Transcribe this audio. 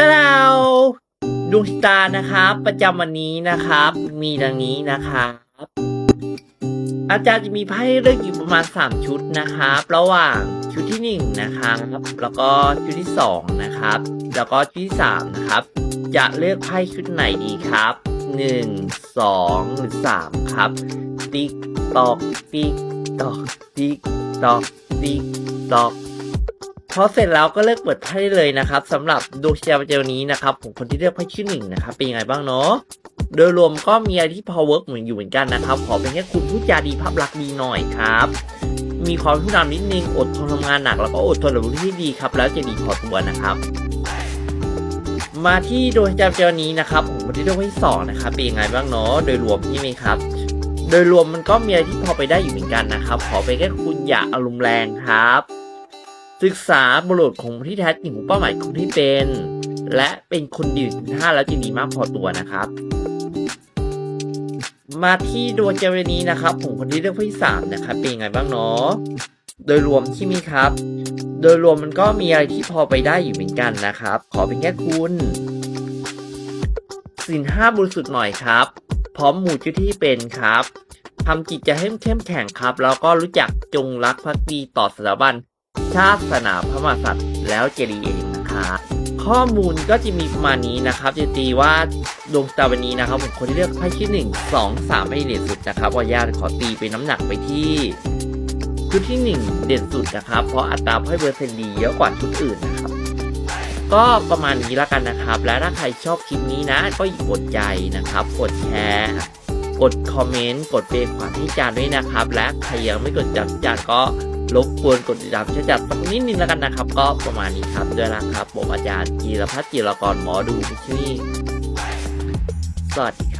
ตะดาวดวงตานะครับ ประจำวันนี้นะครับ มีดังนี้นะครับ อาจารย์จะมีไพ่เลือกอยู่ประมาณ 3 ชุดนะครับ ระหว่างชุดที่ 1 นะครับ แล้วก็ชุดที่ 2 นะครับ แล้วก็ชุดที่ 3 นะครับ จะเลือกไพ่ชุดไหนดีครับ 1 2 หรือ 3 ครับ ติ๊กตอกติ๊กตอกติ๊กตอกติ๊กตอก พอเสร็จแล้วก็เลือกเปิดไพ่ได้เลยนะครับสำหรับดวงชะตาประจำวันนี้นะครับของคนที่เลือกไพ่ชื่อหนึ่งนะครับเป็นยังไงบ้างเนาะโดยรวมก็มีอะไรที่พอเวิร์กเหมือนอยู่เหมือนกันนะครับ ขอเป็นแค่คุณพูดจาดีภาพลักษณ์ดีหน่อยครับ มีความผู้นำนิดนึงอดทนทำงานหนัก แล้วก็อดทนกับที่ดีครับ แล้วจะดีพอตัวนะครับ มาที่ดวงชะตาประจำวันนี้นะครับของคนที่เลือกไพ่สองนะครับเป็นยังไงบ้างเนาะโดยรวมใช่ไหมครับโดยรวมมันก็มีอะไรที่พอไปได้อยู่เหมือนกันนะครับ ขอไปนแค่คุณอย่าอารมณ์แรงครับ ศึกษาบริบทของที่แท้จริงของเป้าหมายของที่เป็น และเป็นคนดีถึงห้าแล้วจะดีมากพอตัวนะครับ มาที่ดวงเจวันนี้นะครับผมคนที่เลือกที่สามนะครับเป็นยังไงบ้างเนาะโดยรวมที่มีครับ โดยรวมมันก็มีอะไรที่พอไปได้อยู่เหมือนกันนะครับ ขอเป็นแค่คุณสินห้าบริสุทธิ์หน่อยครับ พร้อมหมู่จุดที่เป็นครับทำจิตใจให้เข้มแข็งครับ แล้วก็รู้จักจงรักภักดีต่อสถาบัน ชาติศาสนาพระมหากษัตริย์แล้วเจรีเองนะครับข้อมูลก็จะมีประมาณนี้นะครับจะตีว่าดวงตาวันนี้นะครับผมคนที่เลือกไพ่ที่หนึ่งสองสามไม่เด่นสุดนะครับว่าญาติขอตีเป็นน้ำหนักไปที่ชุดที่หนึ่งเด่นสุดนะครับ เพราะอัตราไพ่เปอร์เซ็นต์ดีเยอะกว่าชุดอื่นนะครับ ก็ประมาณนี้ล้วกันนะครับ และถ้าใครชอบคลิปนี้นะ ก็อย่ากดใจนะครับ กดแชร์ กดคอมเมนต์ กดเบรกขวาให้จานด้วยนะครับ และใครยังไม่กดจับจานก็ รบกวนกดติดตามช่วยจัดสักนิดนึงแล้วกันนะครับ ก็ประมาณนี้ครับด้วยนะครับ ผมอาจารย์กีรพัฒน์จีรกรหมอดูชชี่สวัสดีครับ